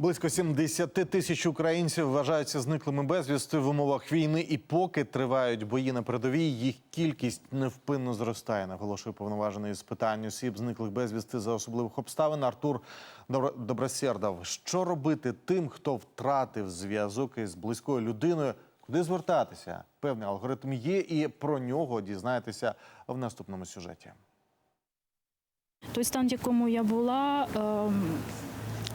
Близько 70 тисяч українців вважаються зниклими безвісти в умовах війни, і поки тривають бої на передовій, їх кількість невпинно зростає. Наголошує повноважений з питань осіб, зниклих безвісти за особливих обставин Артур Добро- Що робити тим, хто втратив зв'язок із близькою людиною? Куди звертатися? Певний алгоритм є, і про нього дізнаєтеся в наступному сюжеті. Той стан, в якому я була, ем,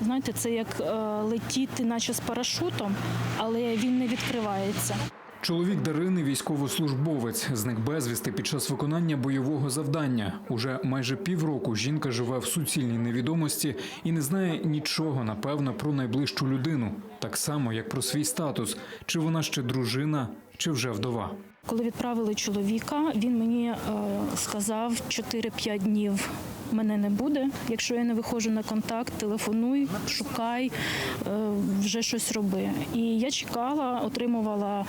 знаєте, це як е, летіти, наче з парашутом, але він не відкривається. Чоловік Дарини військовослужбовець, зник безвісти під час виконання бойового завдання. Уже майже півроку жінка живе в суцільній невідомості і не знає нічого, напевно, про найближчу людину, так само як про свій статус, чи вона ще дружина, чи вже вдова. Коли відправили чоловіка, він мені е, сказав 4-5 днів. Мене не буде. Якщо я не виходжу на контакт, телефонуй, шукай, е, вже щось роби. І я чекала, отримувала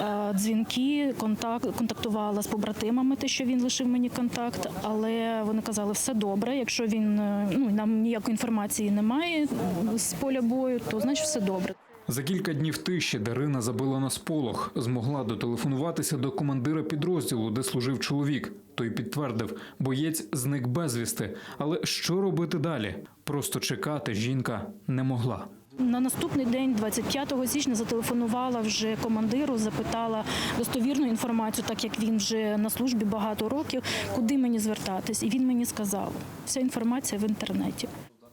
е, дзвінки, контакт, контактувала з побратимами, те, що він лишив мені контакт, але вони казали, все добре. Якщо він е, ну нам ніякої інформації немає з поля бою, то значить все добре. За кілька днів тиші Дарина забила на сполох, змогла дотелефонуватися до командира підрозділу, де служив чоловік. Той підтвердив, боєць зник безвісти. Але що робити далі? Просто чекати жінка не могла. На наступний день, 25 січня, зателефонувала вже командиру, запитала достовірну інформацію, так як він вже на службі багато років, куди мені звертатись. І він мені сказав, вся інформація в інтернеті.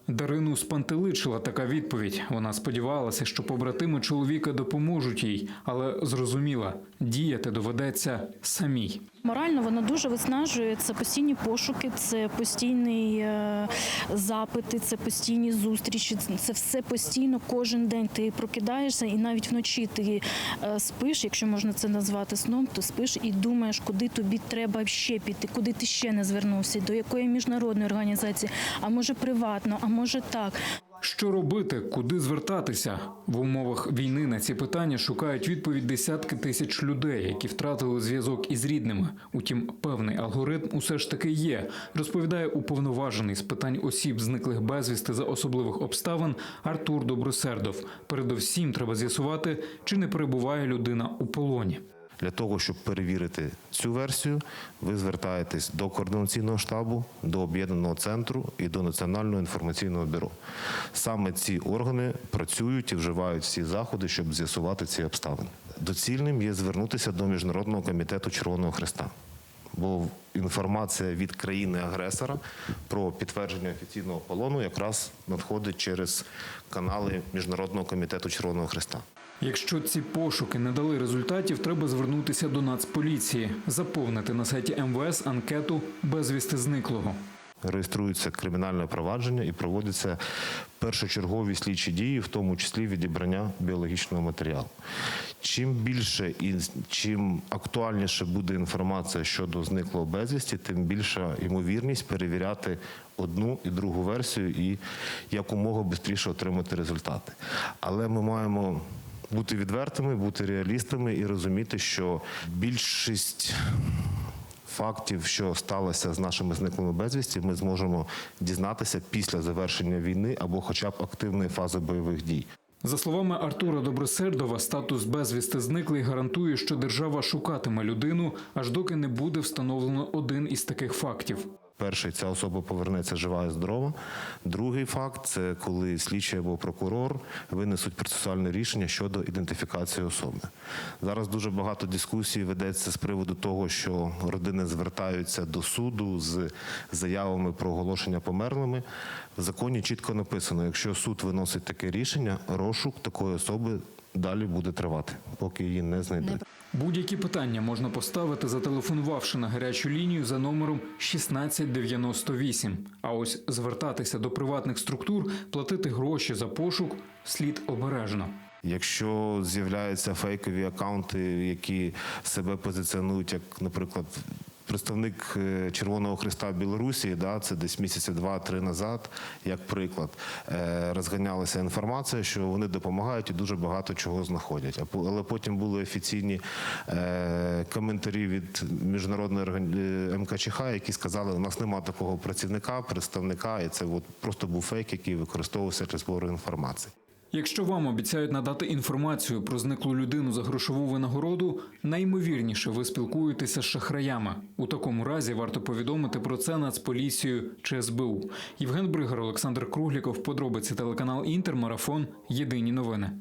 Дарину спантеличила така відповідь. Вона сподівалася, що побратими чоловіка допоможуть їй, але зрозуміла, діяти доведеться самій. Морально вона дуже виснажує. Це постійні пошуки, це постійні е, запити, це постійні зустрічі. Це все постійно кожен день. Ти прокидаєшся, і навіть вночі ти е, спиш, якщо можна це назвати сном, то спиш і думаєш, куди тобі треба ще піти, куди ти ще не звернувся, до якої міжнародної організації, а може приватно, а може так. Що робити, куди звертатися в умовах війни на ці питання шукають відповідь десятки тисяч людей, які втратили зв'язок із рідними. Утім, певний алгоритм усе ж таки є. Розповідає уповноважений з питань осіб, зниклих безвісти за особливих обставин Артур Добросердов. Передовсім треба з'ясувати, чи не перебуває людина у полоні. Для того, щоб перевірити цю версію, ви звертаєтесь до координаційного штабу, до об'єднаного центру і до Національного інформаційного бюро. Саме ці органи працюють і вживають всі заходи, щоб з'ясувати ці обставини. Доцільним є звернутися до Міжнародного комітету Червоного Христа. Бо інформація від країни-агресора про підтвердження офіційного полону якраз надходить через канали Міжнародного комітету Червоного Христа. Якщо ці пошуки не дали результатів, треба звернутися до Нацполіції, заповнити на сайті МВС анкету безвісти зниклого. реєструється кримінальне провадження і проводяться першочергові слідчі дії, в тому числі відібрання біологічного матеріалу. Чим більше і чим актуальніше буде інформація щодо зниклого безвісті, тим більша ймовірність перевіряти одну і другу версію і якомога швидше отримати результати. Але ми маємо бути відвертими, бути реалістами і розуміти, що більшість фактів, що сталося з нашими зниклими безвісті, ми зможемо дізнатися після завершення війни або хоча б активної фази бойових дій. За словами Артура Добросердова, статус безвісти зниклий гарантує, що держава шукатиме людину, аж доки не буде встановлено один із таких фактів. Перший ця особа повернеться жива і здорова. Другий факт це коли слідчий або прокурор винесуть процесуальне рішення щодо ідентифікації особи. Зараз дуже багато дискусій ведеться з приводу того, що родини звертаються до суду з заявами про оголошення померлими. В законі чітко написано: якщо суд виносить таке рішення, розшук такої особи далі буде тривати, поки її не знайдуть. Будь-які питання можна поставити, зателефонувавши на гарячу лінію за номером 1698. А ось звертатися до приватних структур, платити гроші за пошук слід обережно. Якщо з'являються фейкові акаунти, які себе позиціонують, як, наприклад, представник е, Червоного Христа Білорусі, да, це десь місяці два-три назад, як приклад, е, розганялася інформація, що вони допомагають і дуже багато чого знаходять. Але потім були офіційні е, коментарі від міжнародної МКЧХ, які сказали, у нас немає такого працівника, представника, і це от просто був фейк, який використовувався для збору інформації. Якщо вам обіцяють надати інформацію про зниклу людину за грошову винагороду, найімовірніше ви спілкуєтеся з шахраями. У такому разі варто повідомити про це Нацполіцію чи СБУ. Євген Бригар, Олександр Кругліков, подробиці телеканал Інтер, марафон. Єдині новини.